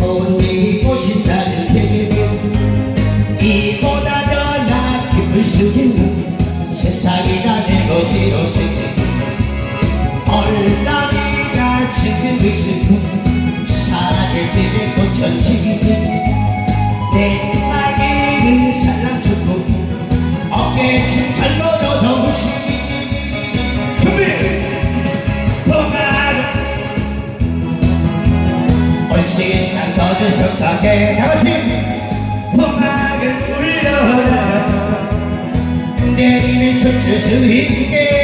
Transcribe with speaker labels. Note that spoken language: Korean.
Speaker 1: 언니 싶다는 게. 이보다 더 나은 기분 속에 세상이 다 내 것이로 생긴 얼라이가 지금 지금 사랑의 길에 꽂혀지기 내 마음은 그 사랑 주고 어깨 주고 온 세상 너들 속하게. 다같이 봄날을 울려라. 내리는 춤출 수 있게